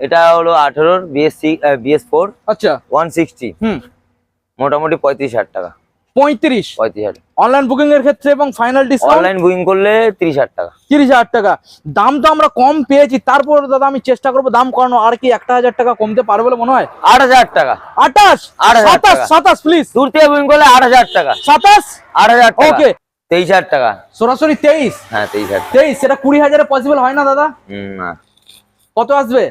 এটা হলো আঠেরোর বিএস বিএস ফোর আচ্ছা। ওয়ান সিক্সটি হুম। মোটামুটি পঁয়ত্রিশ হাজার টাকা। পঁয়ত্রিশ? পঁয়ত্রিশ হাজার। অনলাইন বুকিং এর ক্ষেত্রে এবং ফাইনাল ডিসকাউন্ট অনলাইন বুকিং করলে তিরিশ হাজার টাকা। তিরিশ হাজার টাকা। দাম তো আমরা কম পেয়েছি। তারপর দাদা আমি চেষ্টা করব দাম করানো। আর কি একটা হাজার টাকা কমতে পারবে বলে মনে হয়? আট হাজার টাকা। আঠাশ? সাতাশ? সাতাশ প্লিজ দূর থেকে বুকিং করলে আট হাজার টাকা। সাতাশ? আট হাজার ওকে তেইশ হাজার টাকা। সরাসরি তেইশ? হ্যাঁ তেইশ হাজার তেইশ? সেটা কুড়ি হাজারে পসিবল হয় না দাদা? কত আসবে?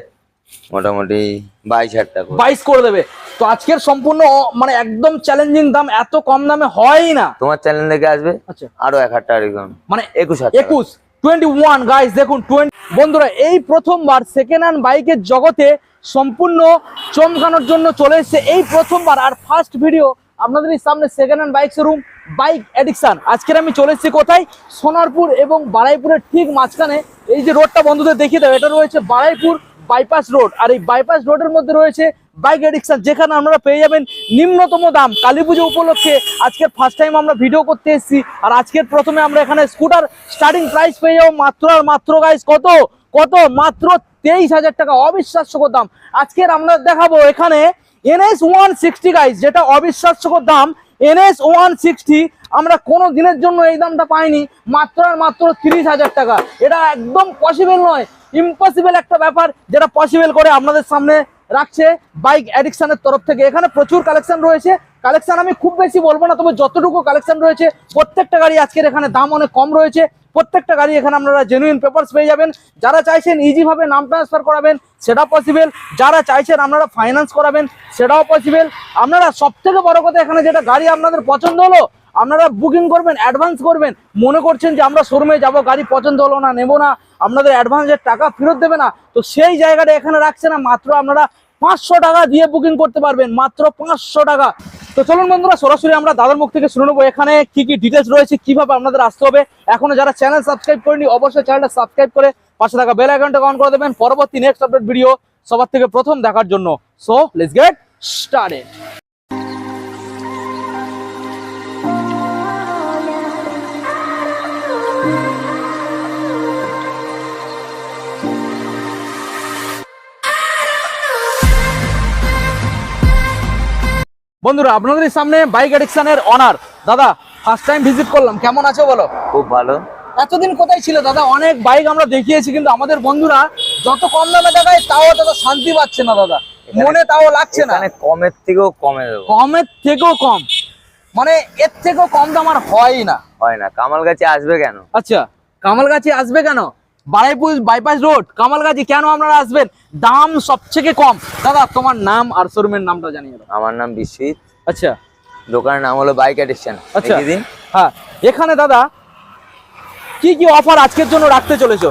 মোটামুটি বাইশ হাজার টাকা বাইশ করে দেবে। তো আজকের সম্পূর্ণ মানে একদম চ্যালেঞ্জিং দাম এত কম দামে হয়ই না। তোমার চ্যানেল থেকে আসবে? আচ্ছা। আরও এক হাজার টাকা মানে একুশ হাজার একুশ। টোয়েন্টি ওয়ান গাইস দেখুন টোয়েন্টি বন্ধুরা এই প্রথমবার সেকেন্ড হ্যান্ড বাইকের জগতে সম্পূর্ণ চমকানোর জন্য চলে এসেছে এই প্রথমবার। আর ফার্স্ট ভিডিও আপনাদের সামনে second hand bike showroom bike addiction আজকের আমি চলে এসেছি কোথায়? সোনারপুর এবং বারাইপুরের ঠিক মাঝখানে। এই যে রোডটা বন্ধুদের দেখিয়ে দেবে এটা রয়েছে বারাইপুর বাইপাস রোড আর এই বাইপাস রোডের মধ্যে রয়েছে বাইক এডিকশন যেখানে আপনারা পেয়ে যাবেন নিম্নতম দাম। কালী পুজো উপলক্ষে আজকের ফার্স্ট টাইম আমরা ভিডিও করতে এসেছি। আর আজকের প্রথমে আমরা এখানে স্কুটার স্টার্টিং প্রাইস পেয়ে যাব মাত্র, আর মাত্র গাইস কত? কত? মাত্র তেইশ হাজার টাকা। অবিশ্বাস্যকর দাম। আজকের আমরা দেখাবো এখানে এনএস ওয়ান সিক্সটি গাইস যেটা অবিশ্বাস্যকর দাম। এনএস ওয়ান সিক্সটি আমরা কোনো দিনের জন্য এই দামটা পাইনি। মাত্র আর মাত্র তিরিশ হাজার টাকা। এটা একদম পসিবল নয়। ইম্পসিবল একটা ব্যাপার যেটা পসিবল করে আপনাদের সামনে রাখছে বাইক অ্যাডিকশনের তরফ থেকে। এখানে প্রচুর কালেকশন রয়েছে। কালেকশন আমি খুব বেশি বলব না, তবে যতটুকু কালেকশন রয়েছে, প্রত্যেকটা গাড়ি আজকের এখানে দাম অনেক কম রয়েছে। প্রত্যেকটা গাড়ি এখানে আপনারা জেনুইন পেপারস পেয়ে যাবেন। যারা চাইছেন ইজিভাবে নাম ট্রান্সফার করাবেন সেটা পসিবল যারা চাইছেন আপনারা ফাইন্যান্স করাবেন, সেটাও পসিবল আপনারা সব থেকে বড় কথা, এখানে যেটা গাড়ি আপনাদের পছন্দ হলো আপনারা বুকিং করবেন অ্যাডভান্স করবেন। মনে করছেন যে আমরা শোরুমে যাব, গাড়ি পছন্দ হলো না, নেব না, আপনাদের অ্যাডভান্সের টাকা ফেরত দেবে না, তো সেই জায়গাটা এখানে রাখছে না, মাত্র আপনারা পাঁচশো টাকা দিয়ে বুকিং করতে পারবেন, মাত্র পাঁচশো টাকা। তো চলুন বন্ধুরা, সরাসরি আমরা দাদার মুখ থেকে শুনে নেব, এখানে কি কি ডিটেলস রয়েছে, কীভাবে আপনাদের আসতে হবে। এখনও যারা চ্যানেল সাবস্ক্রাইব করেনি, অবশ্যই চ্যানেলটা সাবস্ক্রাইব করে পাশে থাকা বেল আইকনটা অন করে দেবেন। পরবর্তী নেক্সট আপডেট ভিডিও সবার থেকে প্রথম দেখার জন্য। সো লেটস গেট স্টার্টেড বন্ধুরা আপনাদের সামনে বাইক অ্যাডিকশনের অনার দাদা ফার্স্ট টাইম ভিজিট করলাম। কেমন আছো বলো? খুব ভালো। এতদিন কোথায় ছিল? দাদা অনেক বাইক আমরা দেখিয়েছি কিন্তু আমাদের বন্ধুরা যত কম দামে দেখায় তাও তত শান্তি পাচ্ছে না দাদা। মনে তাও লাগছে না। এখানে কমের থেকেও কমে দেবো। কমের থেকেও কম। মানে এর থেকেও কম দাম আর হয়ই না। হয় না। কামালগাছি আসবে কেন? আচ্ছা কামালগাছি আসবে কেন? বারাইপুর বাইপাস রোড কামালগাছি কেন আপনারা আসবেন? দাম সব থেকে কম। দাদা তোমার নাম আর শোরুমের নামটা জানিয়ে দাও। আমার নাম বিশ্বজিৎ আচ্ছা। দোকানের নাম হলো বাইক অ্যাডিকশন আচ্ছা। দিন। হ্যাঁ। এখানে দাদা কি কি অফার আজকের জন্য রাখতে চলেছো?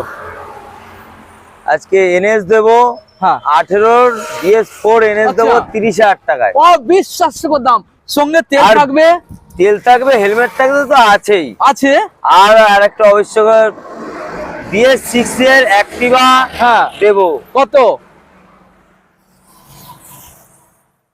আজকে এনএস দেবো হ্যাঁ। আঠেরোর বিএস ফোর এনএস আচ্ছা। দেবো তিরিশ হাজার টাকায়। অবিশ্বাস্যকর দাম। সঙ্গে তেল থাকবে? তেল থাকবে হেলমেট থাকবে তো আছেই। আছে। আর আরেকটা আবশ্যক বিএস সিক্স এর অ্যাক্টিভা হ্যাঁ। দেবো। কত?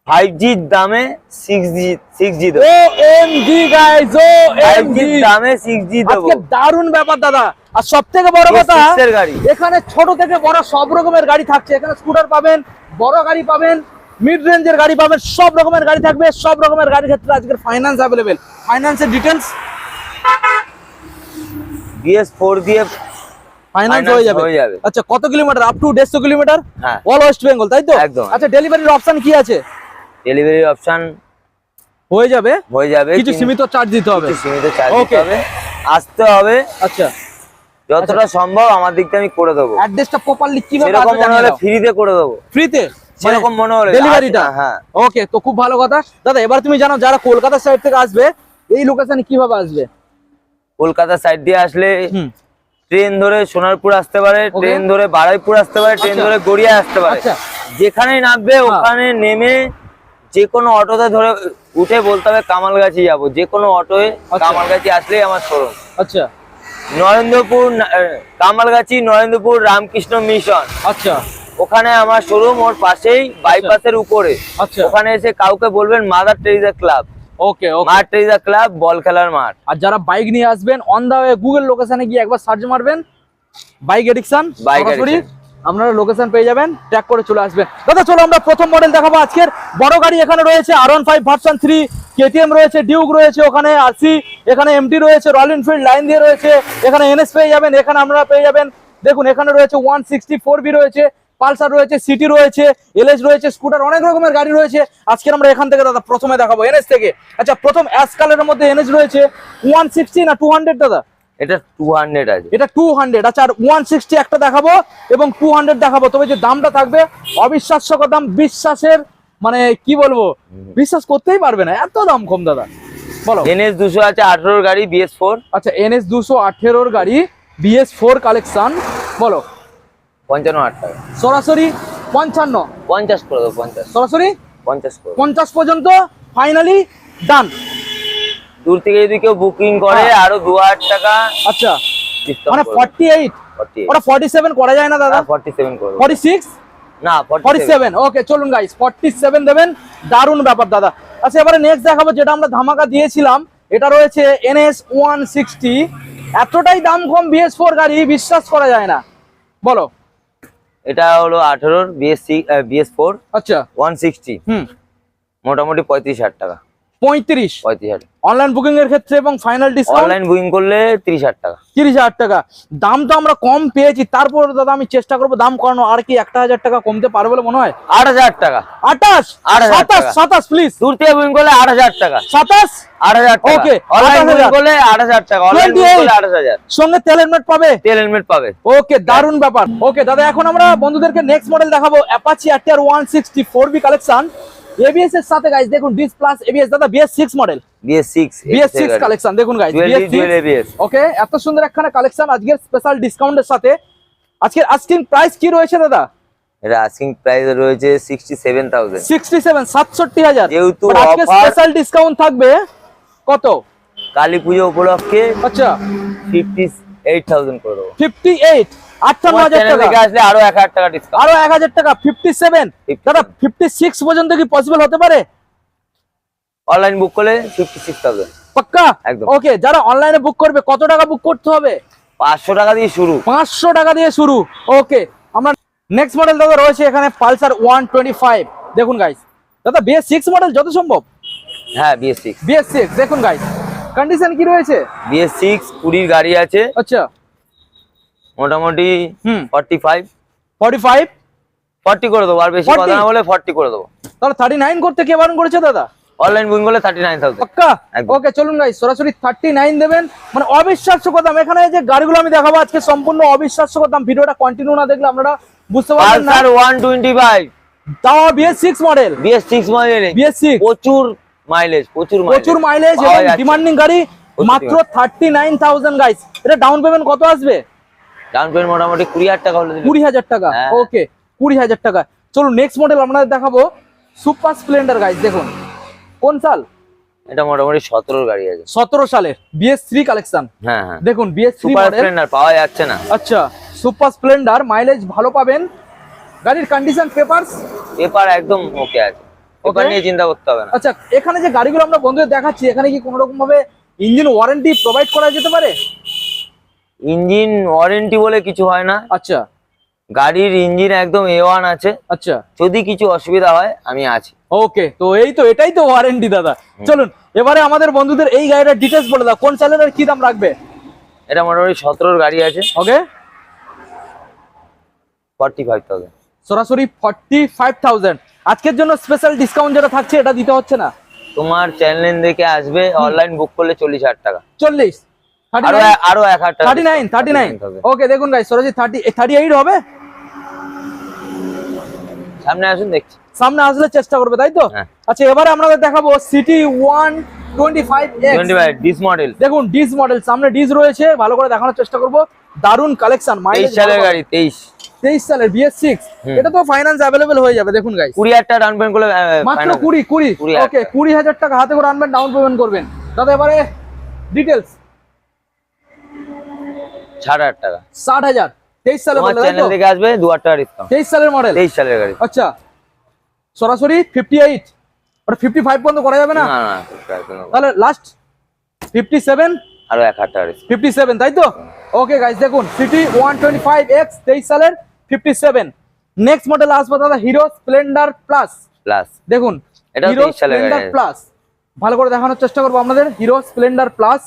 ফাইভ জির দামে six G six G O M G guys O M G দামে সিক্স জি দেবো। দারুণ ব্যাপার দাদা। আর সব থেকে বড় কথা গাড়ি। এখানে ছোট থেকে বড় সব রকমের গাড়ি থাকছে। এখানে স্কুটার পাবেন বড় গাড়ি পাবেন মিড রেঞ্জের গাড়ি পাবেন সব রকমের গাড়ি থাকবে সব রকমের গাড়ির ক্ষেত্রে আজকের ফাইন্যান্স অ্যাভেলেবেল ফাইন্যান্সের ডিটেলস বিএস ফোর দিয়ে Finance হয়ে যাবে। আচ্ছা কত কিলোমিটার? আপ টু দেড়শো কিলোমিটার? হ্যাঁ। অল ওয়েস্ট বেঙ্গল তাই তো? একদম। আচ্ছা ডেলিভারির অপশন কি আছে? ডেলিভারি অপশন হয়ে যাবে? হয়ে যাবে কিছু সীমিত চার্জ দিতে হবে। কিছু সীমিত চার্জ দিতে হবে। আসতে হবে। আচ্ছা। যতটা সম্ভব আমার দিক থেকে আমি করে দেবো। অ্যাড্রেসটা প্রপারলি কীভাবে সেরকম মনে হলে ফ্রিতে করে দেবো। ফ্রিতে সেরকম মনে হলে ডেলিভারিটা আচ্ছা, হ্যাঁ। ওকে তো খুব ভালো কথা। দাদা এবার তুমি জানো যারা কলকাতা সাইড থেকে আসবে এই লোকেশনে কীভাবে আসবে? কলকাতা সাইড দিয়ে আসলে ট্রেন ধরে সোনারপুর আসতে পারে ট্রেন ধরে বারাইপুর আসতে পারে ট্রেন আচ্ছা। ধরে গড়িয়া আসতে পারে। আচ্ছা। যেখানেই নামবে হ্যাঁ। ওখানে নেমে যে কোনো অটোতে ধরে উঠে বলতে হবে কামালগাছি যাব। যে কোনো অটোয় আচ্ছা। কামালগাছি আসলেই আমার শোরুম। আচ্ছা। নরেন্দ্রপুর কামালগাছি নরেন্দ্রপুর রামকৃষ্ণ মিশন। আচ্ছা। ওখানে আমার শোরুম ওর পাশেই বাইপাসের উপরে। আচ্ছা। ওখানে এসে কাউকে বলবেন Mother Teresa club okay okay Mother Teresa club ball খেলার মাঠ। আর যারা বাইক নিয়ে আসবেন অন দা ওয়ে গুগল লোকেশনে গিয়ে একবার সার্চ মারবেন। বাইক এডিকশন সরাসরি আপনারা লোকেশন পেয়ে যাবেন ট্র্যাক করে চলে আসবেন। দাদা চলো আমরা প্রথম মডেল দেখাবো আজকের। বড় গাড়ি এখানে রয়েছে আর one five version three KTM রয়েছে ডিউক রয়েছে ওখানে আরসি এখানে এমটি রয়েছে রয়্যাল এনফিল্ড লাইন দিয়ে রয়েছে এখানে এনএস পেয়ে যাবেন এখানে আপনারা পেয়ে যাবেন। দেখুন এখানে রয়েছে ওয়ান সিক্সটি ফোর বি রয়েছে পালসার রয়েছে সিটি রয়েছে এলএস রয়েছে স্কুটার অনেক রকমের গাড়ি রয়েছে। আজকে আমরা এখান থেকে দাদা প্রথমে দেখাবো এনএস থেকে। আচ্ছা প্রথম অ্যাশ কালারের মধ্যে এনএস রয়েছে ওয়ান সিক্সটি না টু হান্ড্রেড দাদা? এটা টু হান্ড্রেড আছে। এটা টু হান্ড্রেড। আচ্ছা আর ওয়ান সিক্সটি একটা দেখাবো এবং টু হান্ড্রেড দেখাবো। তবে যে দামটা থাকবে অবিশ্বাস্যকর দাম বিশ্বাসের মানে কি বলব বিশ্বাস করতেই পারবে না। এত দাম কম দাদা? বলো। এনএস দুশো আছে আঠারোর গাড়ি বিএস ফোর। আচ্ছা এনএস দুশো আঠেরোর গাড়ি বিএস ফোর কালেকশন। বলো। পঞ্চান্ন হাজার টাকা। সরাসরি পঞ্চান্ন। পঞ্চাশ করে দেবো পঞ্চাশ। সরাসরি পঞ্চাশ করে পঞ্চাশ পর্যন্ত ফাইনালি ডান দূর থেকে যদি কেউ বুকিং করে হ্যাঁ। আরও দু হাজার টাকা আচ্ছা। মানে করে ফর্টি এইট। ওটা ফর্টি সেভেন করা যায় না দাদা? ফর্টি সেভেন ফর্টি সিক্স না ফর্টি সেভেন সেভেন ওকে চলুন গাইস ফর্টি সেভেন দেবেন। দারুণ ব্যাপার দাদা। আচ্ছা এবারে নেক্সট দেখাবো যেটা আমরা ধামাকা দিয়েছিলাম। এটা রয়েছে এনএস ওয়ান সিক্সটি এতটাই দাম কম বিএস ফোর গাড়ি বিশ্বাস করা যায় না। বলো। এটা হলো আঠারোর বিএস বিএস ফোর আচ্ছা। ওয়ান সিক্সটি হুম। মোটামুটি পঁয়ত্রিশ হাজার টাকা। পঁয়ত্রিশ। অনলাইন বুকিং এর ক্ষেত্রে এবং ফাইনাল ডিসকাউন্ট অনলাইন বুকিং করলে তিরিশ হাজার টাকা। তিরিশ হাজার টাকা। দাম তো আমরা কম পেয়েছি তারপর দাদা আমি চেষ্টা করব দাম করানো আর কি একটা হাজার টাকা কমতে পারবে বলে মনে হয়? আট হাজার টাকা। আঠাশ? সাতাশ। সাতাশ প্লিজ দূর থেকে বুকিং করলে আট হাজার টাকা। সাতাশ? আট হাজার টাকা। Okay, অনলাইন বুকিং করলে আট হাজার টাকা। অনলাইন বুকিং করলে আট হাজার। সঙ্গে তেল হেলমেট পাবে? তেল হেলমেট পাবে। ওকে দারুণ ব্যাপার। ওকে দাদা এখন আমরা বন্ধুদেরকে নেক্সট মডেল দেখাবো Apache RTR one sixty four B collection ABS এর সাথে গাইস দেখুন ডিস প্লাস এবিএস দাদা BS six model BS six BS six collection দেখুন guys BS D, ABS okay এত সুন্দর একখানা কালেকশন আজকের স্পেশাল ডিসকাউন্টের সাথে। আজকের আস্কিং প্রাইস কি রয়েছে দাদা? এটা আস্কিং প্রাইস রয়েছে sixty seven thousand sixty seven সাতষট্টি হাজার। যেহেতু But আজকে স্পেশাল ডিসকাউন্ট থাকবে কত? কালী পুজো উপলক্ষে আচ্ছা। ফিফটি এইট থাউজেন্ড করে দেবো। ফিফটি এইট আটান্ন হাজার টাকা। আসলে আরও এক হাজার টাকা ডিসকাউন্ট আরও এক হাজার টাকা ফিফটি সেভেন দাদা ফিফটি সিক্স পর্যন্ত কি পসিবল হতে পারে? অনলাইন বুক করলে ফিফটি সিক্স থাউজেন্ড পাক্কা? একদম। ওকে যারা অনলাইনে বুক করবে কত টাকা বুক করতে হবে? পাঁচশো টাকা দিয়ে শুরু। পাঁচশো টাকা দিয়ে শুরু। ওকে আমরা নেক্সট মডেল দাদা রয়েছে এখানে পালসার ওয়ান টোয়েন্টি ফাইভ। দেখুন গাইস দাদা বিএস সিক্স মডেল যত সম্ভব? হ্যাঁ বিএস সিক্স বিএস সিক্স দেখুন গাইস কন্ডিশন কি রয়েছে? বিএস সিক্স কুড়ির গাড়ি আছে। আচ্ছা। মোটামুটি হুম। Forty five forty five forty করে দেবো আর বেশি কথা না বলে ফর্টি করে দেবো। তাহলে থার্টি নাইন করতে কে বারণ করেছে দাদা? অনলাইন বুকিং করলে থার্টি নাইন থাউজেন্ড ওকে চলুন সরাসরি থার্টি নাইন দেবেন। মানে অবিশ্বাস্য দাম। এখানে যে গাড়িগুলো আমি দেখাবো আজকে সম্পূর্ণ অবিশ্বাস্য দাম। ভিডিওটা কন্টিনিউ না দেখলে আপনারা বুঝতে পারবেন না। ওয়ান টোয়েন্টি ফাইভ তাও BS six model BS six mileage BS six প্রচুর মাইলেজ প্রচুর প্রচুর মাইলেজ এবং ডিমান্ডিং গাড়ি মাত্র থার্টি নাইন থাউজেন্ড গাইস এটা ডাউন পেমেন্ট কত আসবে? ডাউন পেমেন্ট মোটামুটি কুড়ি হাজার টাকা হলে কুড়ি হাজার টাকা? হ্যাঁ। ওকে কুড়ি হাজার টাকা। চলুন নেক্সট মডেল আপনাদের দেখাবো। সুপার স্প্লেন্ডার গাইস দেখুন। কোন সাল? এটা মোটামুটি সতেরোর গাড়ি আছে। সতেরো সালের। বিএস থ্রি কালেকশন হ্যাঁ হ্যাঁ। দেখুন বিএস সুপার স্প্লেন্ডার পাওয়া যাচ্ছে না। আচ্ছা সুপার স্প্লেন্ডার মাইলেজ ভালো পাবেন। গাড়ির কন্ডিশন পেপারস পেপার একদম ওকে আছে। পেপার নিয়ে চিন্তা করতে হবে না। আচ্ছা এখানে যে গাড়িগুলো আমরা বন্ধুদের দেখাচ্ছি এখানে কি কোনো রকম ভাবে ইঞ্জিন ওয়ারেন্টি প্রোভাইড করা যেতে পারে? ইঞ্জিন ওয়ারেন্টি বলে কিছু হয় না। আচ্ছা। গাড়ির ইঞ্জিন একদম এ ওয়ান আছে। আচ্ছা। যদি কিছু অসুবিধা হয় আমি আছি। ওকে তো এই তো এটাই তো ওয়ারেন্টি দাদা। চলুন এবারে আমাদের বন্ধুদের এই গাড়িটার ডিটেলস বলে দাও। কোন চ্যানেলের কি দাম রাখবে? এটা মোটামুটি সতেরোর গাড়ি আছে। ওকে ফর্টি ফাইভ থাউজেন্ড সরাসরি ফর্টি ফাইভ থাউজেন্ড আজকের জন্য স্পেশাল ডিসকাউন্ট যেটা থাকছে এটা দিতে হচ্ছে না? তোমার চ্যানেল দেখে আসবে অনলাইন বুক করলে চল্লিশ হাজার টাকা। চল্লিশ। আরও আরও ওকে দেখুন হবে? সামনে আসুন দেখছি। সামনে আসলে চেষ্টা করবে তাই তো? হ্যাঁ। আচ্ছা এবারে আমাদের দেখাবো সিটি ডিস মডেল দেখুন ডিস মডেল সামনে ডিস রয়েছে ভালো করে দেখানোর চেষ্টা করব। দারুণ কালেকশন সালের গাড়ি তেইশ। তেইশ সালের বিএস সিক্স এটা তো ফাইন্যান্স অ্যাভেলেবেল হয়ে যাবে দেখুন কুড়ি হাজার টাকা ডাউন পেমেন্ট করলে মাত্র কুড়ি কুড়ি। ওকে কুড়ি হাজার টাকা হাতে করে আনবেন ডাউন পেমেন্ট করবেন। দাদা এবারে ডিটেলস ষাট হাজার টাকা। ষাট হাজার। তেইশ সালের মডেল চ্যানেল থেকে আসবে দু হাজার টাকা ডিসকাউন্ট তেইশ সালের মডেল তেইশ সালের গাড়ি। আচ্ছা। সরাসরি ফিফটি এইট ওটা ফিফটি ফাইভ পর্যন্ত করা যাবে না? তাহলে লাস্ট ফিফটি সেভেন আরও এক হাজার টাকা ফিফটি সেভেন তাই তো? ওকে দেখুন CT one twenty five X তেইশ সালের ফিফটি সেভেন নেক্সট মডেল আসবে দাদা হিরো স্প্লেন্ডার প্লাস প্লাস দেখুন হিরো 23 স্প্লেন্ডার প্লাস ভালো করে দেখানোর চেষ্টা করব আপনাদের হিরো স্প্লেন্ডার প্লাস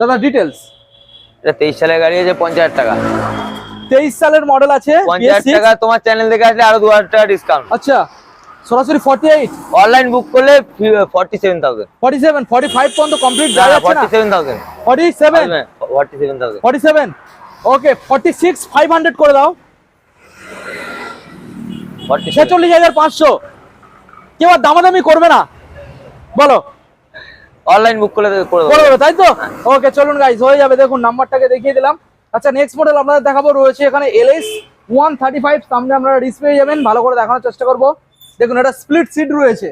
দাদা ডিটেলস এটা তেইশ সালের গাড়ি আছে পঞ্চাশ টাকা। তেইশ সালের মডেল আছে পঞ্চাশ টাকা তোমার চ্যানেল থেকে আসলে আরও দু হাজার টাকা ডিসকাউন্ট আচ্ছা সরাসরি ফর্টি এইট অনলাইন বুক করলে forty seven thousand forty seven forty five পর্যন্ত কমপ্লিট না thousand forty seven forty seven thousand forty seven okay forty six five hundred করে দাও। ফর্টি ছেচল্লিশ হাজার পাঁচশো। কেউ আর দামাদামি করবে না। বলো। অনলাইন বুক করে করে দেবো। তাই তো? ওকে চলুন গাইজ হয়ে যাবে। দেখুন নাম্বারটাকে দেখিয়ে দিলাম। আচ্ছা নেক্সট মডেল আপনাদের দেখাবো। রয়েছে এখানে এলএস ওয়ান থার্টি ফাইভ সামনে আপনারা ডিসপ্লে যাবেন। ভালো করে দেখানোর চেষ্টা করব। দেখুন এটা স্প্লিট সিট রয়েছে।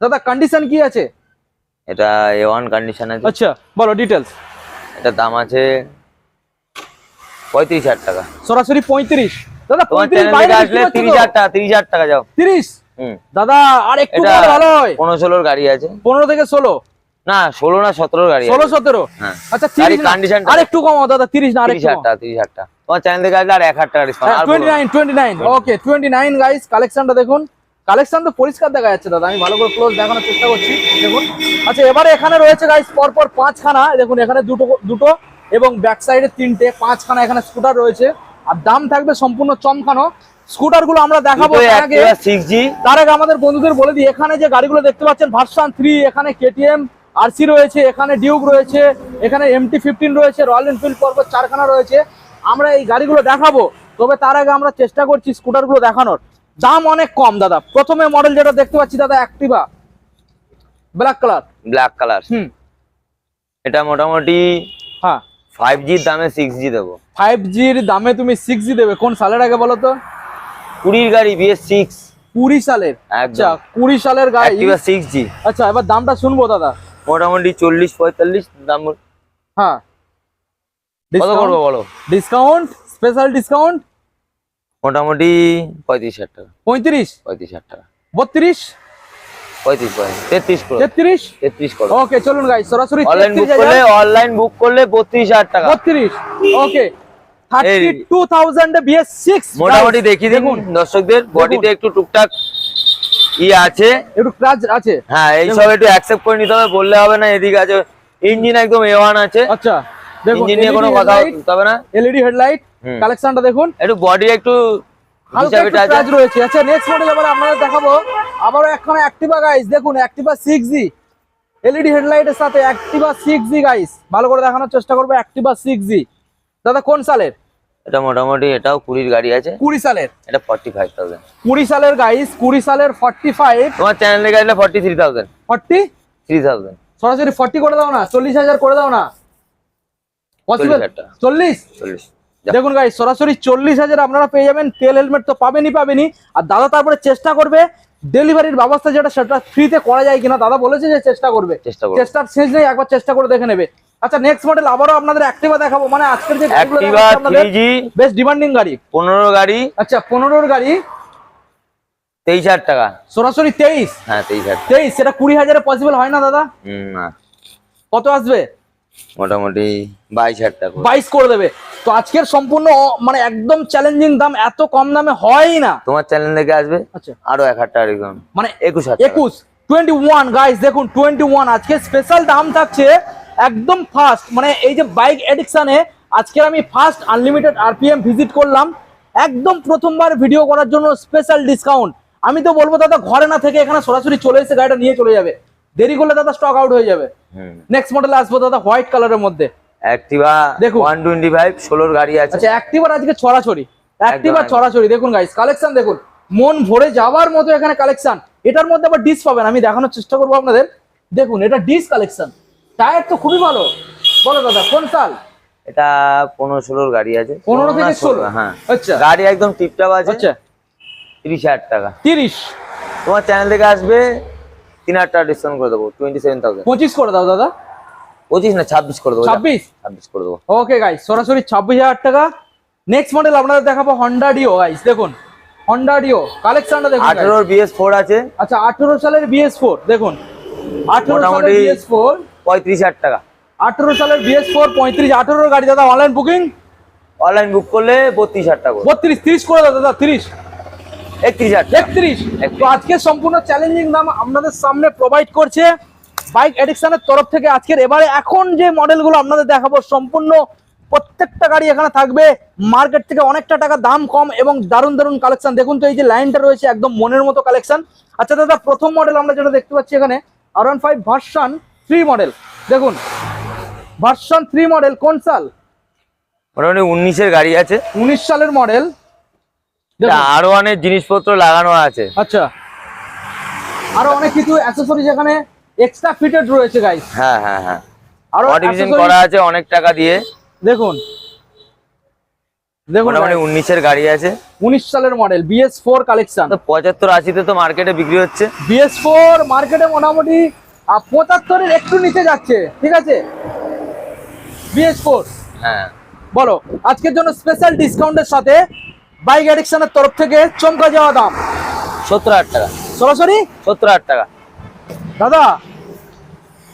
দাদা কন্ডিশন কি আছে? এটা এ ওয়ান কন্ডিশন আছে। আচ্ছা বলো ডিটেলস এটার দাম আছে পঁয়ত্রিশ হাজার টাকা। সরাসরি পঁয়ত্রিশ। দাদা পঁয়ত্রিশ বাইরে আসলে তিরিশ হাজার টাকা তিরিশ হাজার টাকা যাও। তিরিশ? হুম। দাদা আর একটু ভালো হয়। পনেরো ষোলোর গাড়ি আছে। পনেরো থেকে ষোলো? না ষোলো না সতেরোর গাড়ি ষোলো সতেরো? হ্যাঁ। আচ্ছা গাড়ির তিরিশ না। আর একটু কমাও দাদা তিরিশ না আর তিরিশ হাজার তিরিশ হাজার তোমার চ্যানেল থেকে আসলে আর এক হাজার টাকা discount twenty nine twenty nine okay twenty nine guys কালেকশনটা দেখুন। কালেকশন তো পরিষ্কার দেখা যাচ্ছে দাদা আমি ভালো করে ক্লোজ দেখানোর চেষ্টা করছি দেখুন। আচ্ছা এবারে এখানে রয়েছে গাইস পরপর পাঁচখানা দেখুন এখানে দুটো দুটো এবং ব্যাক সাইডে তিনটে পাঁচখানা এখানে স্কুটার রয়েছে। আর দাম থাকবে সম্পূর্ণ চমকানো। স্কুটারগুলো আমরা দেখাবো সিক্স জি তার আগে আমাদের বন্ধুদের বলে দিই এখানে যে গাড়িগুলো দেখতে পাচ্ছেন ভার্সান থ্রি এখানে কেটিএম আরসি রয়েছে এখানে ডিউক রয়েছে এখানে এমটি ফিফটিন রয়েছে রয়্যাল এনফিল্ড পর্বত চারখানা রয়েছে। আমরা এই গাড়িগুলো দেখাবো তবে তার আগে আমরা চেষ্টা করছি স্কুটারগুলো দেখানোর। দাম অনেক কম দাদা। প্রথমে মডেল যেটা দেখতে পাচ্ছি দাদা Activa black colour black colour হুম। এটা মোটামুটি হ্যাঁ। ফাইভ জির দামে সিক্স জি দেবো। ফাইভ জির দামে তুমি সিক্স জি দেবে। কোন সালের আগে বলো তো? কুড়ির গাড়ি বিএস সিক্স কুড়ি সালের? আচ্ছা কুড়ি সালের গাড়ি। সিক্স জি আচ্ছা এবার দামটা শুনব দাদা। মোটামুটি চল্লিশ পঁয়তাল্লিশ দাম। হ্যাঁ। কত করব বলো? ডিসকাউন্ট স্পেশাল ডিসকাউন্ট মোটামুটি পঁয়ত্রিশ হাজার টাকা। পঁয়ত্রিশ? পঁয়ত্রিশ হাজার টাকা। বত্রিশ? পঁয়ত্রিশ তেত্রিশ তেত্রিশ? তেত্রিশ করো। ওকে চলুন গাই সরাসরি অনলাইন বুক করলে অনলাইন বুক করলে বত্রিশ হাজার টাকা। বত্রিশ? ওকে মোটামুটি দেখিয়ে দেখুন। দর্শকদের। বডিতে একটু টুকটাক ই আছে। একটু আছে। হ্যাঁ এই একটু অ্যাকসেপ্ট করে নিতে হবে বললে হবে না এদিকে আছে। ইঞ্জিন একদম এ ওয়ান আছে। আচ্ছা ইঞ্জিন নিয়ে কোনো কথা হবে না এলইডি হেডলাইট কালেকশনটা দেখুন। একটু বডি একটু হালকা একটু হিসাবে রয়েছে। আচ্ছা নেক্সট মডেল এবার আপনাদের দেখাবো। আবারও একখানা অ্যাক্টিভা গাইস দেখুন অ্যাক্টিভা সিক্স জি এলইডি হেডলাইটের সাথে অ্যাক্টিভা সিক্স জি গাইস ভালো করে দেখানোর চেষ্টা করব অ্যাক্টিভা সিক্স জি দাদা কোন সালের? এটা মোটামুটি এটাও কুড়ির গাড়ি আছে। কুড়ি সালের? এটা ফর্টি ফাইভ থাউজেন্ড কুড়ি সালের গাইস কুড়ি সালের ফর্টি ফাইভ তোমার চ্যানেল থেকে আসলে forty three thousand forty three thousand সরাসরি ফর্টি করে দাও না চল্লিশ হাজার করে দাও না। চল্লিশ চল্লিশ। দেখুন গাই সরাসরি চল্লিশ হাজার আপনারা পেয়ে যাবেন তেল হেলমেট তো পাবেনই পাবেনই। আর দাদা তারপরে চেষ্টা করবে ডেলিভারির ব্যবস্থা যেটা সেটা ফ্রিতে করা যায় কিনা দাদা বলেছে যে চেষ্টা করবে। চেষ্টা করব। চেষ্টার শেষ নেই একবার চেষ্টা করে দেখে নেবে। আচ্ছা নেক্সট মডেল আবারও আপনাদের অ্যাক্টিভা দেখাবো। মানে আজকের যে অ্যাক্টিভা দেখাচ্ছি আপনাদের থ্রি জি বেশ ডিমান্ডিং গাড়ি। পনেরো গাড়ি। আচ্ছা পনেরোর গাড়ি। তেইশ হাজার টাকা। সরাসরি তেইশ? হ্যাঁ তেইশ হাজার টাকা। তেইশ সেটা কুড়ি হাজারে পসিবল হয় না দাদা? না। কত আসবে? মোটামুটি বাইশ হাজার টাকা করে। বাইশ করে দেবে। তো আজকের সম্পূর্ণ মানে একদম চ্যালেঞ্জিং দাম এত কম দামে হয়ই না। তোমার চ্যানেল থেকে আসবে? আচ্ছা। আরও এক হাজার টাকা ডিসকাউন্ট মানে একুশ হাজার টাকা। একুশ টোয়েন্টি ওয়ান গাইস দেখুন টোয়েন্টি ওয়ান আজকে স্পেশাল দাম থাকছে একদম ফার্স্ট মানে এই যে বাইক এডিকশনে আজকের আমি ফার্স্ট আনলিমিটেড আরপিএম ভিজিট করলাম। একদম প্রথমবার ভিডিও করার জন্য স্পেশাল ডিসকাউন্ট আমি তো বলব দাদা ঘরে না থেকে এখানে সরাসরি চলে এসে গাড়িটা নিয়ে চলে যাবে। দেরি করলে দাদা স্টক আউট হয়ে যাবে। নেক্সট মডেল আসব দাদা হোয়াইট কালারের মধ্যে। অ্যাক্টিভা দেখুন। ওয়ান টোয়েন্টি ফাইভ ষোলোর গাড়ি আছে। আচ্ছা অ্যাক্টিভার আজকে ছড়াছড়ি। অ্যাক্টিভার ছড়াছড়ি। দেখুন গাইস কালেকশন দেখুন। মন ভরে যাওয়ার মতো এখানে কালেকশন এটার মধ্যে আবার ডিস পাবেন। আমি দেখানোর চেষ্টা করব আপনাদের। দেখুন এটা ডিস কালেকশন টায়ার তো খুবই ভালো। বলো দাদা কোন সাল এটা পনেরো ষোলোর গাড়ি আছে। পনেরো থেকে ষোলো হ্যাঁ। আচ্ছা। গাড়ি একদম টিপটাপ আছে। আচ্ছা। তিরিশ হাজার টাকা। তিরিশ? তোমার চ্যানেল থেকে আসবে তিন হাজার টাকা ডিসকাউন্ট করে দেবো টোয়েন্টি সেভেন থাউজেন্ড পঁচিশ করে দাও দাদা। পঁচিশ না ছাব্বিশ করে দেবো। ছাব্বিশ? ছাব্বিশ করে দেবো। ওকে গাইস সরাসরি ছাব্বিশ হাজার টাকা। নেক্সট মডেল আপনাদের দেখাবো হন্ডা ডিও গাইস দেখুন। হন্ডা ডিও কালেকশনটা দেখুন। আঠেরোর বিএস ফোর আছে। আচ্ছা আঠেরো সালের বিএস ফোর দেখুন। আঠেরো সালের মোটামুটি- বিএস ফোর পঁয়ত্রিশ হাজার টাকা। আঠেরো সালের বিএস ফোর পঁয়ত্রিশ আঠেরোর গাড়ি দাদা অনলাইন বুকিং অনলাইন বুক করলে বত্রিশ হাজার টাকা। বত্রিশ তিরিশ করে দাও দাদা তিরিশ। একত্রিশ হাজার একত্রিশ? একত্রিশ। তো আজকে সম্পূর্ণ চ্যালেঞ্জিং দাম আপনাদের সামনে প্রোভাইড করছে বাইক এডিকশনের তরফ থেকে আজকের। এবারে এখন যে মডেলগুলো আপনাদের দেখাবো সম্পূর্ণ প্রত্যেকটা গাড়ি এখানে থাকবে। মার্কেট থেকে অনেকটা টাকা দাম কম এবং দারুণ দারুণ কালেকশন দেখুন তো এই যে লাইনটা রয়েছে একদম মনের মতো কালেকশন আচ্ছা দাদা প্রথম মডেল আমরা যেটা দেখতে পাচ্ছি এখানে R one five version three model দেখুন ভার্সন থ্রি মডেল কোন সাল? মোটামুটি উনিশের গাড়ি আছে। উনিশ সালের মডেল আরও অনেক জিনিসপত্র লাগানো আছে। আচ্ছা। আরও অনেক কিছু অ্যাক্সেসরিজ এখানে এক্সট্রা ফিটেড রয়েছে গাইস হ্যাঁ হ্যাঁ হ্যাঁ। আরও করা আছে অনেক টাকা দিয়ে। দেখুন। দেখুন মোটামুটি উনিশের গাড়ি আছে। উনিশ সালের মডেল বিএস ফোর কালেকশন পঁচাত্তর আশিতে তো মার্কেটে বিক্রি হচ্ছে। বিএস ফোর মার্কেটে মোটামুটি আহ, পঁচাত্তরের একটু নিচে যাচ্ছে ঠিক আছে? বিএস ফোর হ্যাঁ। বলো আজকের জন্য স্পেশাল ডিসকাউন্টের সাথে বাইক অ্যাডিকশনের তরফ থেকে চমকা যাওয়া দাম। সত্তর হাজার টাকা। সরাসরি? সত্তর হাজার টাকা। দাদা।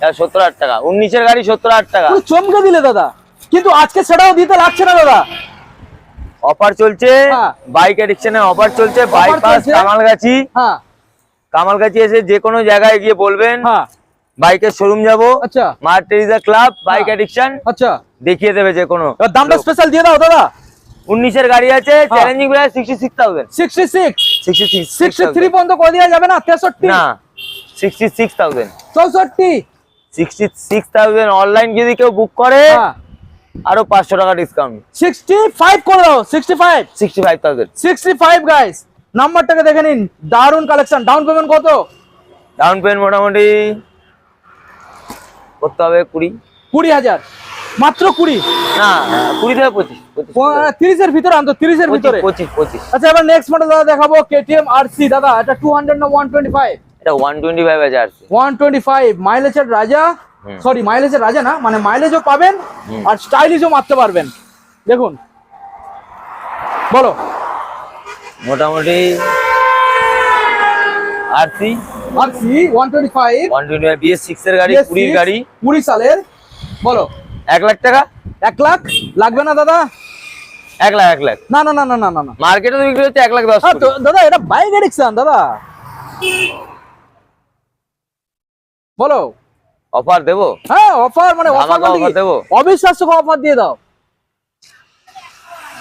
হ্যাঁ, সত্তর হাজার টাকা। উনিশের গাড়ি সত্তর হাজার টাকা। চমকে দিলে দাদা। কিন্তু আজকে সেটাও দিতে লাগছে না দাদা। অফার চলছে হ্যাঁ। বাইক এডিকশনের অফার চলছে বাইপাস কামালগাছি। কামালগাছি এসে যে কোনো জায়গায় গিয়ে বলবেন। বাইকের শোরুম যাব আচ্ছা। Club bike. এডিকশন আচ্ছা। দেখিয়ে দেবে যে কোনো দামটা স্পেশাল দিয়ে দাও দাদা। উনিশের গাড়ি আছে। Challenging price sixty six thousand sixty six sixty sixty three পর্যন্ত করে দেওয়া যাবে না তেষট্টি? না সিক্সটি সিক্স থাউজেন্ড চৌষট্টি? সিক্সটি সিক্স থাউজেন্ড অনলাইন যদি কেউ বুক করে হ্যাঁ। আরও পাঁচশো টাকা ডিসকাউন্ট সিক্সটি ফাইভ করে দাও sixty five sixty five thousand sixty five guys নাম্বারটাকে দেখে নিন। দারুণ কালেকশন ডাউন পেমেন্ট কত? ডাউন পেমেন্ট মোটামুটি করতে হবে কুড়ি। কুড়ি হাজার। মাত্র কুড়ি? না কুড়ি থেকে পঁচিশ তিরিশের ভিতরে আনতো তিরিশের ভিতরে? পঁচিশ পঁচিশ। আচ্ছা এবার নেক্সট মডেল দাদা দেখাবো কেটিএম আর সি দাদা এটা টু হান্ড্রেড না ওয়ান টোয়েন্টি ফাইভ এটা ওয়ান টোয়েন্টি ফাইভ আছে আর ওয়ান টোয়েন্টি ফাইভ মাইলেজের রাজা সরি মাইলেজের রাজা না মানে মাইলেজও পাবেন। আর স্টাইলিশও মারতে পারবেন। দেখুন। বলো। মোটামুটি R C R C one twenty five one twenty six এর গাড়ি কুড়ির গাড়ি। কুড়ি সালের বলো। এক লাখ টাকা? এক লাখ? লাগবে না দাদা? এক লাখ এক লাখ। না না না না না না মার্কেটে বিক্রি হচ্ছে এক লাখ দশ তো দাদা এটা বাইক এডিকশন দাদা। বলো। অফার দেবো? হ্যাঁ অফার মানে অফার দেবো? অবিশ্বাস্য অফার দিয়ে দাও।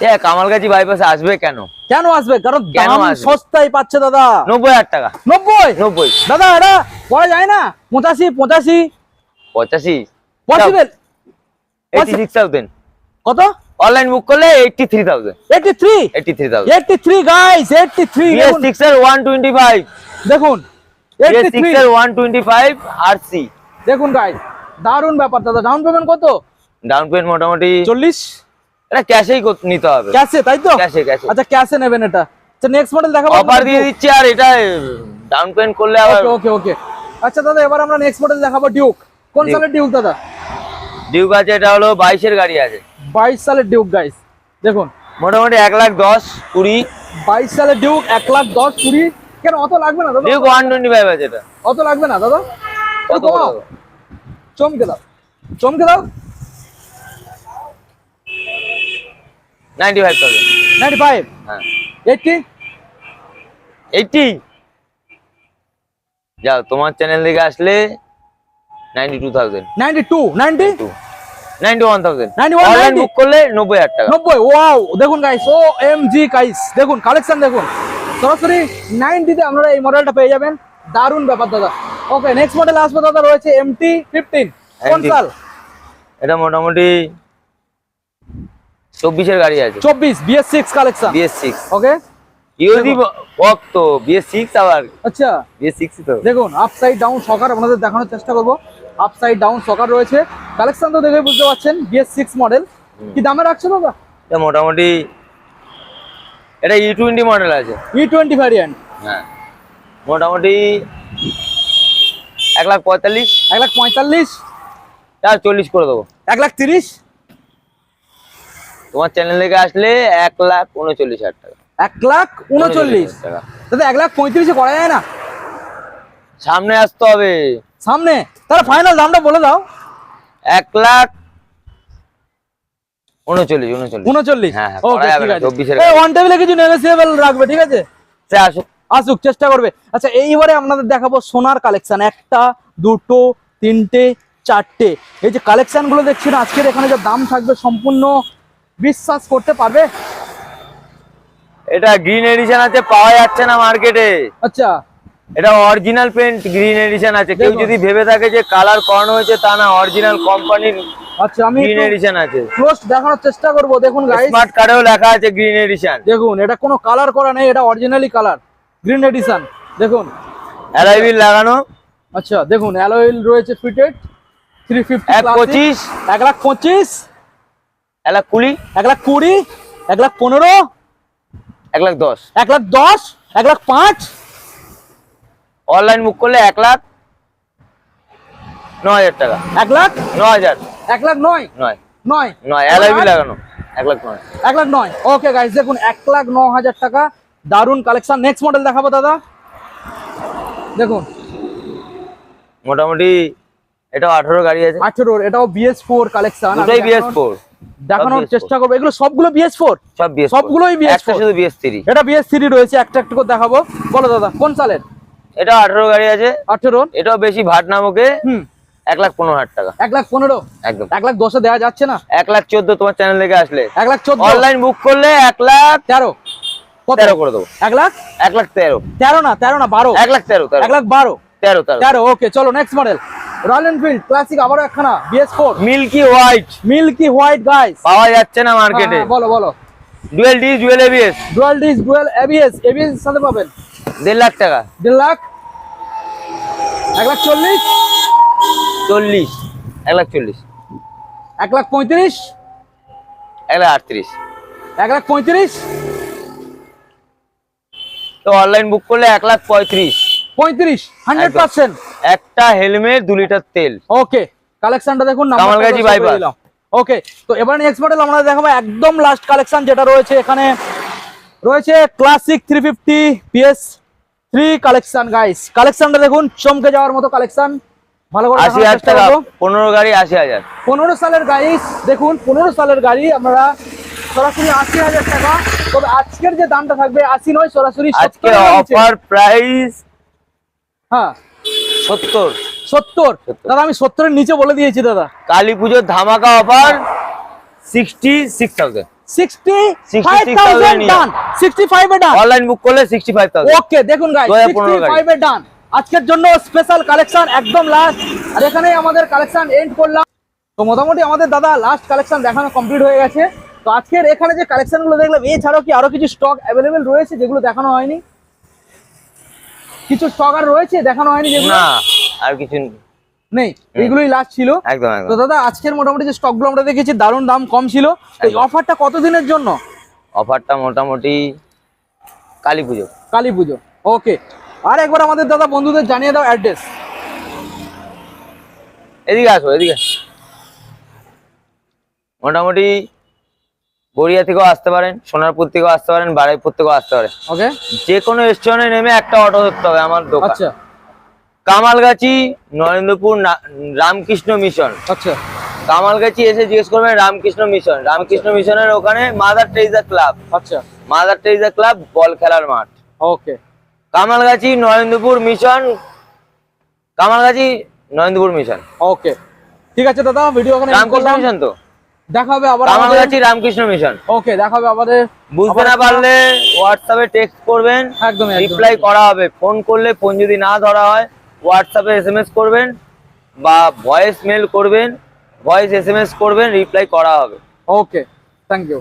এ কামালগাছি বাইপাসে আসবে কেন? কেন আসবে? কারণ দাম সস্তায় পাচ্ছে দাদা। নব্বই হাজার টাকা। নব্বই? নব্বই। দাদা এটা করা যায় না। পঁচাশি পঁচাশি। পঁচাশি? পসিবল এইটি সিক্স থাউজেন্ড কত? অনলাইন বুক করলে eighty three thousand eighty three eighty three thousand eighty three guys eighty three BS six এর ওয়ান টোয়েন্টি ফাইভ দেখুন বিএস এইটটি থ্রি সিক্স এর one twenty five R C দেখুন guys দারুণ ব্যাপার দাদা। Down payment কত? Down payment মোটামুটি চল্লিশ? এটা ক্যাশেই নিতে হবে। ক্যাশে তাই তো? ক্যাশে ক্যাশে। আচ্ছা ক্যাশে নেবেন এটা। আচ্ছা নেক্সট মডেল দেখাবো অফার দিয়ে দিচ্ছি আর এটা ডাউন পেমেন্ট করলে আবার ওকে ওকে আচ্ছা দাদা এবার আমরা নেক্সট মডেল দেখাবো ডিউক কোন সালের ডিউক দাদা? ডিউক আছে এটা হলো বাইশের গাড়ি আছে। বাইশ সালের ডিউক গাইস দেখুন। মোটামুটি এক লাখ দশ কুড়ি। বাইশ সালের ডিউক এক লাখ দশ কুড়ি। কেন অত লাগবে না দাদা? ডিউক ওয়ান টোয়েন্টি ফাইভ আছে এটা। অত লাগবে না দাদা? কত চমকে দাও। চমকে দাও। Ninety five thousand ninety five হ্যাঁ। এইটটি এইটটি যাও তোমার চ্যানেল থেকে আসলে ninety two thousand ninety two ninety two ninety one thousand 91, online 90 book করলে নব্বই হাজার নব্বই? ওয়াও দেখুন কালেকশন দেখুন সরাসরি নাইনটিতে আপনারা এই মডেলটা পেয়ে যাবেন। দারুণ ব্যাপার দাদা। ওকে নেক্সট মডেল আসবে দাদা রয়েছে এমটি ফিফটিন কোন সাল? এটা মোটামুটি চব্বিশের গাড়ি আছে। চব্বিশ BS six collection BS six okay Yuji বক তো বিএস সিক্স আবার। আচ্ছা। বিএস সিক্স তো। দেখুন আপসাইড ডাউন সকার আপনাদের দেখানোর চেষ্টা করব। আপসাইড ডাউন সকার রয়েছে। কালেকশন তো দেখে বুঝতে পারছেন বিএস সিক্স মডেল কি দামে রাখছে দাদা এটা মোটামুটি এটা ই টোয়েন্টি মডেল আছে। ই টোয়েন্টি ভ্যারিয়েন্ট হ্যাঁ। মোটামুটি এক লাখ পঁয়তাল্লিশ। এক লাখ পঁয়তাল্লিশ? চার চল্লিশ করে দেবো। এক লাখ তিরিশ? তোমার চ্যানেল থেকে আসলে এক লাখ উনচল্লিশ হাজার টাকা। এক লাখ উনচল্লিশ? টাকা। দাদা এক লাখ পঁয়ত্রিশে করা যায় না? সামনে আসতে হবে। সামনে? তাহলে ফাইনাল দামটা বলে দাও। এক লাখ উনচল্লিশ উনচল্লিশ। উনচল্লিশ? হ্যাঁ, হ্যাঁ, ওকে করা যাবে ঠিক না, আছে। 24 এর এই গাড়ি। ওয়ান টেবিলে কিছু নেগোসিয়েবল রাখবে ঠিক আছে? সে আসুক। আসুক চেষ্টা করবে। আচ্ছা এইবারে আপনাদের দেখাবো সোনার কালেকশন একটা দুটো তিনটে চারটে। এই যে কালেকশনগুলো দেখছেন আজকের এখানে যে দাম থাকবে সম্পূর্ণ বিশ্বাস করতে পারবে? এটা গ্রিন এডিশন আছে পাওয়া যাচ্ছে না মার্কেটে আচ্ছা। এটা অরিজিনাল পেন্ট গ্রিন এডিশন আছে। কেউ যদি ভেবে থাকে যে কালার করানো হয়েছে তা না অরিজিনাল কোম্পানির আচ্ছা আমি গ্রিন এডিশন আছে। ক্লোজ দেখানোর চেষ্টা করব। দেখুন গাইস স্মার্ট কার্ডেও লেখা আছে গ্রিন এডিশন দেখুন এটা কোনো কালার করা নেই এটা অরিজিনালি কালার গ্রিন এডিশন দেখুন। লাগানো। আচ্ছা দেখুন রয়েছে ফিটেড থ্রি ফিফটি এক পঁচিশ। এক লাখ পঁচিশ। এক লাখ কুড়ি এক লাখ কুড়ি এক লাখ পনেরো এক লাখ দশ এক লাখ দশ এক লাখ পাঁচ অনলাইন বুক করলে এক লাখ ন হাজার টাকা এক লাখ ন হাজার এক লাখ নয় নয় নয় নয় লাগানো এক লাখ নয় এক লাখ নয় ওকে গাইস দেখুন এক লাখ ন হাজার টাকা দারুণ কালেকশন নেক্সট মডেল দেখাবো দাদা দেখুন মোটামুটি এটাও আঠারো গাড়ি আছে আঠেরোর এটাও BS four collection BS four দেখানোর চেষ্টা করব। এগুলো সবগুলো বিএস ফোর সব বিএস সবগুলোই BS4 একটা শুধু এটা বিএস থ্রি রয়েছে। একটা একটা করে দেখাবো। বলো দাদা কোন সালের এটা আঠারো গাড়ি আছে। আঠেরোর এটাও বেশি ভাট নামকে হুম। এক লাখ পনেরো হাজার টাকা। এক লাখ পনেরো? একদম। এক লাখ দশে দেওয়া যাচ্ছে না? এক লাখ চোদ্দ তোমার চ্যানেল থেকে আসলে। এক লাখ চোদ্দ। অনলাইন বুক করলে এক লাখ তেরো। তেরো করে দেবো। এক লাখ? এক লাখ তেরো। তেরো না তেরো না বারো। এক লাখ তেরো। এক লাখ বারো। তেরো তেরো। ওকে চলো next model Royal Enfield Classic আবারও একখানা BS four milky white milky white guys পাওয়া যাচ্ছে না মার্কেটে বলো বলো। Dual D dual ABS dual disc dual ABS ABS সাথে পাবেন। দেড় লাখ টাকা। দেড় লাখ। এক লাখ চল্লিশ। চল্লিশ। এক লাখ চল্লিশ। এক লাখ পঁয়ত্রিশ। এক লাখ আটত্রিশ। এক লাখ পঁয়ত্রিশ। তো অনলাইন বুক করলে এক লাখ পঁয়ত্রিশ। পঁয়ত্রিশ হান্ড্রেড পার্সেন্ট একটা হেলমেট দু লিটার তেল। ওকে কালেকশনটা দেখুন। ওকে তো এবার নেক্সট মডেল আমরা দেখাবো একদম লাস্ট কালেকশন যেটা রয়েছে এখানে। রয়েছে Classic three fifty PS three collection guys কালেকশনটা দেখুন চমকে যাওয়ার মতো কালেকশন ভালো করে আশি হাজার টাকা পনেরো গাড়ি আশি হাজার। পনেরো সালের গাড়ি দেখুন পনেরো সালের গাড়ি আমরা সরাসরি আশি হাজার টাকা। তবে আজকের যে দামটা থাকবে আশি নয় সরাসরি আজকে 70 এর নিচে। অফার প্রাইস হ্যাঁ। সত্তর। সত্তর? দাদা আমি সত্তরের নিচে বলে দিয়েছি দাদা। কালী পুজোর ধামাকা offer sixty six thousand sixty five 66,000 thousand নিয়ে। ডান সিক্সটি ফাইভ এ ডান অনলাইন বুক করলে সিক্সটি ফাইভ থাউজেন্ড ওকে দেখুন গাইস 2015 সিক্সটি গাড়ি। ফাইভ এ ডান আজকের জন্য স্পেশাল কালেকশন একদম লাস্ট আর এখানেই আমাদের কালেকশন এন্ড করলাম। তো মোটামুটি আমাদের দাদা লাস্ট কালেকশন দেখানো কমপ্লিট হয়ে গেছে। তো আজকের এখানে যে কালেকশনগুলো দেখলাম এছাড়াও কি আরও কিছু স্টক অ্যাভেলেবেল রয়েছে যেগুলো দেখানো হয়নি? কিছু স্টক আর রয়েছে দেখানো হয়নি যেগুলো? না আর কিছু নেই। এইগুলোই লাস্ট ছিল। একদম তো দাদা আজকের মোটামুটি যে স্টকগুলো আমরা দেখেছি দারুণ দাম কম ছিল। এই। অফারটা কতদিনের জন্য? অফারটা মোটামুটি কালী পুজো। কালী পুজো। ওকে আর একবার আমাদের দাদা বন্ধুদের জানিয়ে দাও অ্যাড্রেস এদিকে আসো এদিকে। মোটামুটি গড়িয়া থেকেও আসতে পারেন সোনারপুর থেকেও আসতে পারেন বারাইপুর থেকেও আসতে পারেন। ওকে যে কোনো স্টেশনে নেমে একটা অটো ধরতে হবে আমার দোকান। আচ্ছা। কামালগাছি নরেন্দ্রপুর রামকৃষ্ণ মিশন। আচ্ছা। কামালগাছি এসে জিজ্ঞেস করবেন রামকৃষ্ণ মিশন। রামকৃষ্ণ মিশনের ওখানে মাদার টেরিজা ক্লাব। আচ্ছা। মাদার টেরিজা ক্লাব বল খেলার মাঠ। Okay Kamalgachhi Narendrapur mission. Kamalgachhi Narendrapur mission. Okay ঠিক আছে দাদা ভিডিও এখানে রামকৃষ্ণ মিশন তো? দেখা হবে আবার আমাদের কামালগাছি রামকৃষ্ণ মিশন। ওকে দেখা হবে আমাদের বুঝতে না পারলে হোয়াটসঅ্যাপে টেক্সট করবেন। একদম। রিপ্লাই করা হবে। ফোন করলে ফোন যদি না ধরা হয় হোয়াটসঅ্যাপে এসএমএস করবেন বা ভয়েস মেল করবেন। ভয়েস এসএমএস করবেন রিপ্লাই করা হবে। Okay thank you